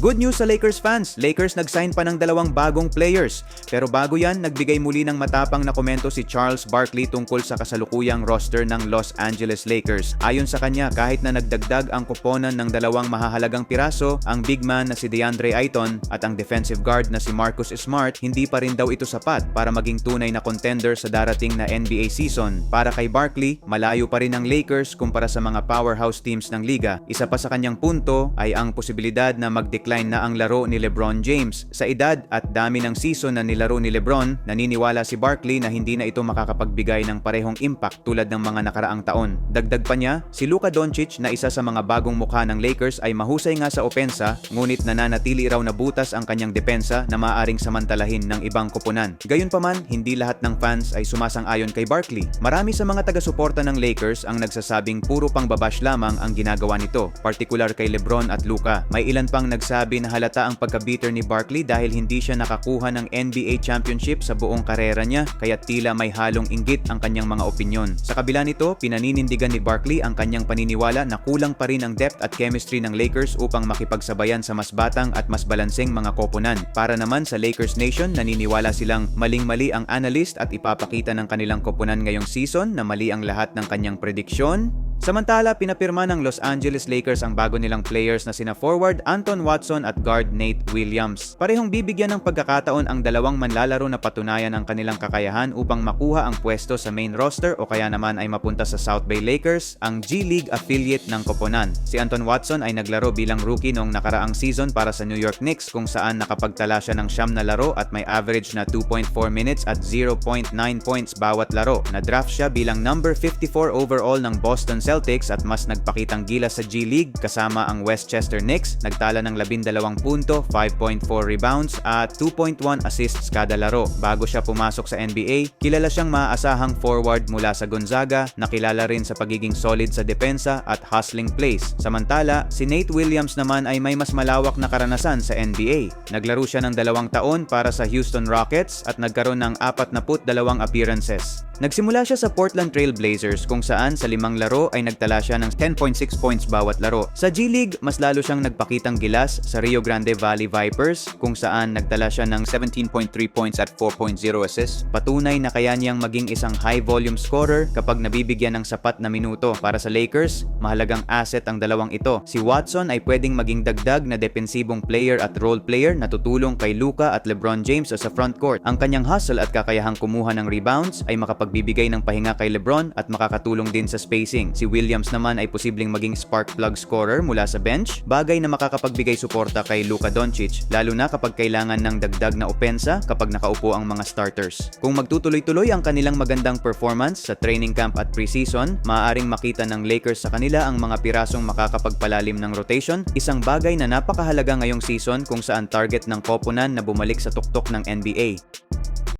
Good news sa Lakers fans, Lakers nag-sign pa ng dalawang bagong players. Pero bago yan, nagbigay muli ng matapang na komento si Charles Barkley tungkol sa kasalukuyang roster ng Los Angeles Lakers. Ayon sa kanya, kahit na nagdagdag ang kuponan ng dalawang mahahalagang piraso, ang big man na si DeAndre Ayton at ang defensive guard na si Marcus Smart, hindi pa rin daw ito sapat para maging tunay na contender sa darating na NBA season. Para kay Barkley, malayo pa rin ang Lakers kumpara sa mga powerhouse teams ng liga. Isa pa sa kanyang punto ay ang posibilidad na mag-decline na ang laro ni LeBron James. Sa edad at dami ng season na nilaro ni LeBron, naniniwala si Barkley na hindi na ito makakapagbigay ng parehong impact tulad ng mga nakaraang taon. Dagdag pa niya, si Luka Doncic na isa sa mga bagong mukha ng Lakers ay mahusay nga sa opensa, ngunit nananatili raw na butas ang kanyang depensa na maaaring samantalahin ng ibang koponan. Gayunpaman, hindi lahat ng fans ay sumasang-ayon kay Barkley. Marami sa mga taga-suporta ng Lakers ang nagsasabing puro pang babash lamang ang ginagawa nito, partikular kay LeBron at Luka. May ilan pang nagsabi na halata ang pagka-bitter ni Barkley dahil hindi siya nakakuha ng NBA championship sa buong karera niya, kaya tila may halong inggit ang kanyang mga opinyon. Sa kabila nito, pinaninindigan ni Barkley ang kanyang paniniwala na kulang pa rin ang depth at chemistry ng Lakers upang makipagsabayan sa mas batang at mas balanseng mga koponan. Para naman sa Lakers Nation, naniniwala silang maling-mali ang analyst at ipapakita ng kanilang koponan ngayong season na mali ang lahat ng kanyang prediksyon, Samantala, pinapirma ng Los Angeles Lakers ang bago nilang players na sina forward Anton Watson at guard Nate Williams. Parehong bibigyan ng pagkakataon ang dalawang manlalaro na patunayan ang kanilang kakayahan upang makuha ang pwesto sa main roster o kaya naman ay mapunta sa South Bay Lakers, ang G-League affiliate ng koponan. Si Anton Watson ay naglaro bilang rookie noong nakaraang season para sa New York Knicks kung saan nakapagtala siya ng siyam na laro at may average na 2.4 minutes at 0.9 points bawat laro. Na-draft siya bilang number 54 overall ng Boston Celtics at mas nagpakitang gilas sa G-League kasama ang Westchester Knicks, nagtala ng 12 punto, 5.4 rebounds at 2.1 assists kada laro. Bago siya pumasok sa NBA, kilala siyang maaasahang forward mula sa Gonzaga, nakilala rin sa pagiging solid sa depensa at hustling plays. Samantala, si Nate Williams naman ay may mas malawak na karanasan sa NBA. Naglaro siya ng dalawang taon para sa Houston Rockets at nagkaroon ng 42 appearances. Nagsimula siya sa Portland Trail Blazers kung saan sa limang laro ay nagtala siya ng 10.6 points bawat laro. Sa G-League, mas lalo siyang nagpakitang gilas sa Rio Grande Valley Vipers kung saan nagtala siya ng 17.3 points at 4.0 assists. Patunay na kaya niyang maging isang high-volume scorer kapag nabibigyan ng sapat na minuto. Para sa Lakers, mahalagang asset ang dalawang ito. Si Watson ay pwedeng maging dagdag na depensibong player at role player na tutulong kay Luka at LeBron James sa front court. Ang kanyang hustle at kakayahang kumuha ng rebounds ay makapagbibigay ng pahinga kay LeBron at makakatulong din sa spacing. Si Williams naman ay posibleng maging spark plug scorer mula sa bench, bagay na makakapagbigay suporta kay Luka Doncic, lalo na kapag kailangan ng dagdag na opensa kapag nakaupo ang mga starters. Kung magtutuloy-tuloy ang kanilang magandang performance sa training camp at preseason, maaaring makita ng Lakers sa kanila ang mga pirasong makakapagpalalim ng rotation, isang bagay na napakahalaga ngayong season kung saan target ng koponan na bumalik sa tuktok ng NBA.